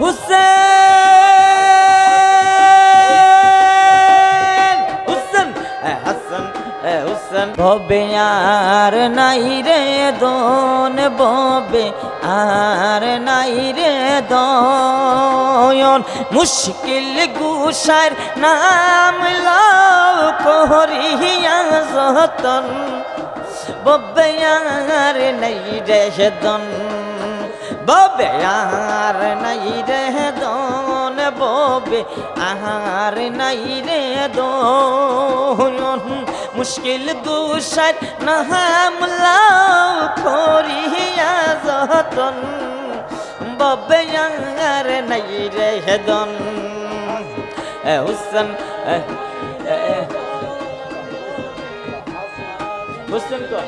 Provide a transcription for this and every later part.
হুসেন হুসেন হাসান হুসেন। ভবে আর নাই রে দন ববে আর নাই রে দয়ন মুশকিল গুসার নাম লাও করিয়া যতন। ববে আর নাই রে দন ববে আর নাই ববে আর নাই রে দন মুশকিল লাও করিয়া যতন। ববে আর নাই রে দন হুসেন। হুসেন কো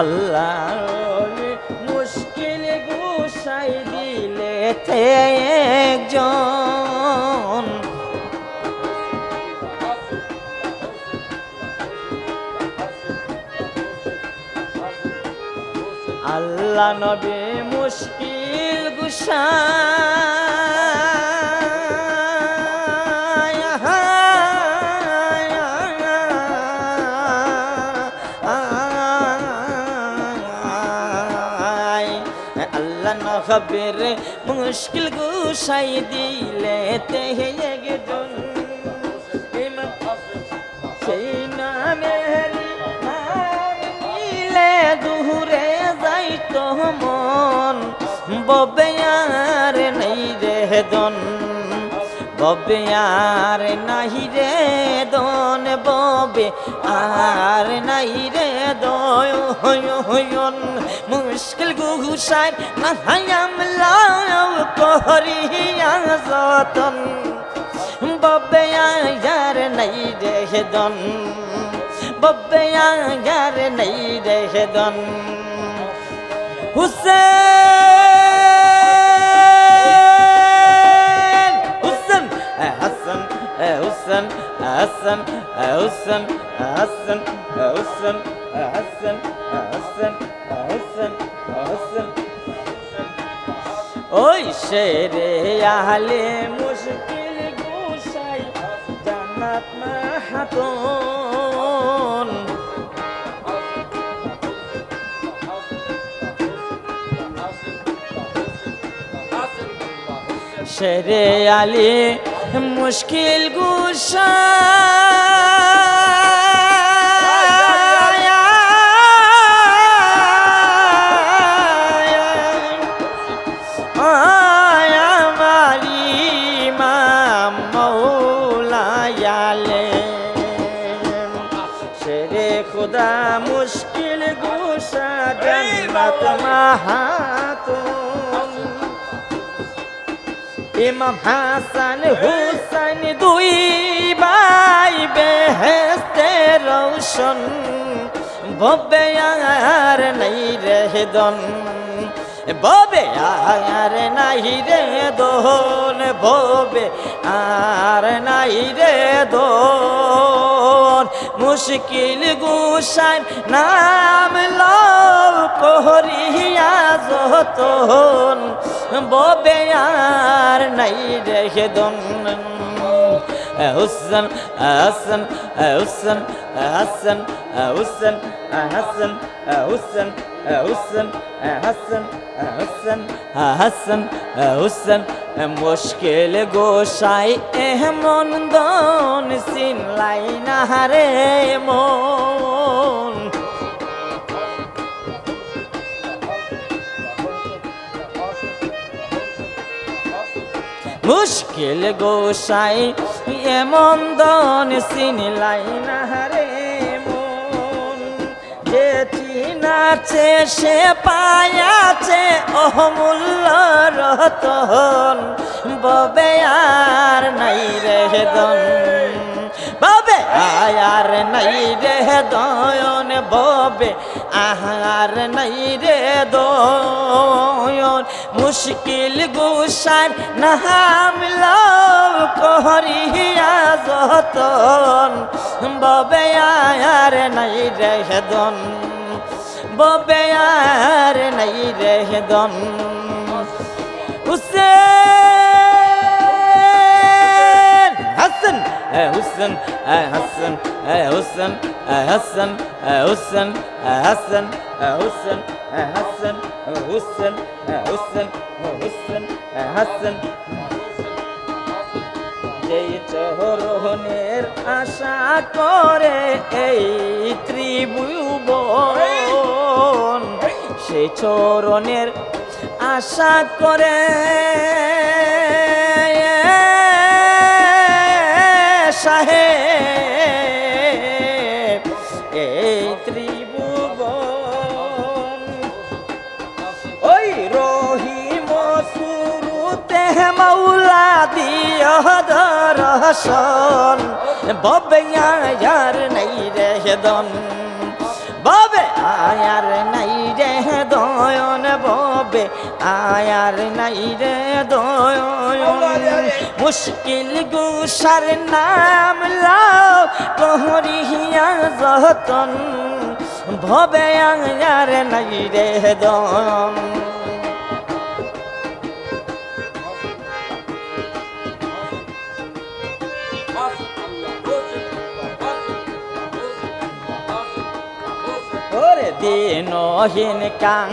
আল্লাহ মুশকিল গুসাই দিলে একজন। আল্লাহ নবী মুশকিল গুসাই আল্লাহ নবীর মুশকিল গুসাই দিলে তে একজন। সেই নামে দূরে যাইতো মন। ববে আর নেই রে দন ববে আর নাই রে দন ববে, আর নাই রে দয়ন মুশকিল গুসাই না হায়াম লাও করিয়া যতন। ববে আয়ার নাই রে দন, ববে আয়ার নাই রে দন। হুসেন এ হাসান এ হুসেন এ হাসান এ হুসেন এ হাসান এ হাসান এ হাসান এ হাসান ওই শেরে আহলে মুশকিল গুসাই জান্নাত মাহাতন শেরে আলী মুশকিল গুসাই আমারি মাম মৌলায়ালে শেরে খুদা ইমাম হাসান হুসাইন দুই ভাই বেহেস্তে রৌশন ববে আর নাই রে দন, ববে আর নাই রে দোন ববে আর নাই রে দোন মুশকিল গুসার নাম লও করিয়া যতন ববে আর নাই রেখে দন। হুসন হাসান হুসন হাসান হুসন হাসান হুসন হুসন হাসান হাসান হাসান হুসন মুশকিল গোসাই এমন দন সিন লাইনা রে মন মুশকিল গোসাই, এমন দন সিনিলাই না রে মন। যে চিনাছে, সে পায়াছে অমূল্য রতন। ববে আর নাই রে দন। ববে আয়ার নাই রে দয়ন ববে আহার নাই রে দয় মুশকিল গুসার নাম লও করিয়া যতন। ববে আর নাই রে দন ববে আর নাই রে দন হুসেন, হাসান হুসেন হাসান হুসেন হাসান। হুসেন হাসান হুসেন হাসান হুসেন হুসেন হুসেন হাসান যেই চহরনের আশা করে এই ত্রিভুবন সেই চরণের আশা করে সাহেব দিয় দর্শন ববে আয়ার নাই রে দন ববে আয়ার নাই রে দয়ন ববে আয়ার নাই রে দয়ন মুশকিল গুসার নাম লাও কহরিয়া যতন। ভবে আয়ার নাই রে দন দিনহীন কাং।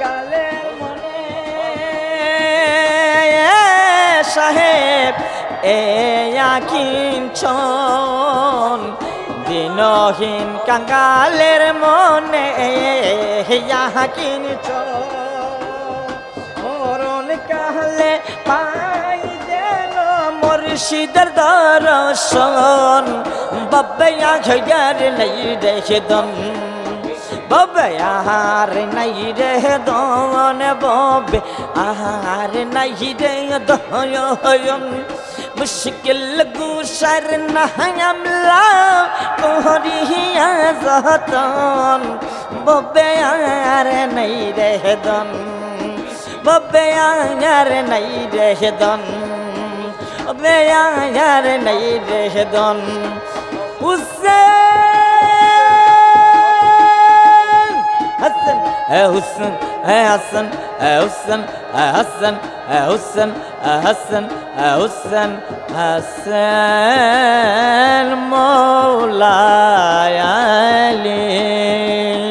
গালের মনে সাহেব এ কিঞ্চন দিনহীন কাঙ্গালের মনে কিঞ্চন মরণ কাহলে পাই যেন মুর্শিদের দর্শন। বাব্বাইয়া ঘর নাই রেখে দন বাব্বাইয়ার নাই রে দন ববে, আহার নাই রে দয়ন মুশকিল গুসার নাহামলা কোহরিয়া যতন। ববে আর নাই রে দন ববে আর নাই রে দন ববে আর নাই রে দন হুসেন হাসান হে হুসেন হে হুসেন है হাসান হে হুসেন হে হাসান হে হুসেন হাসান মৌলায় আলী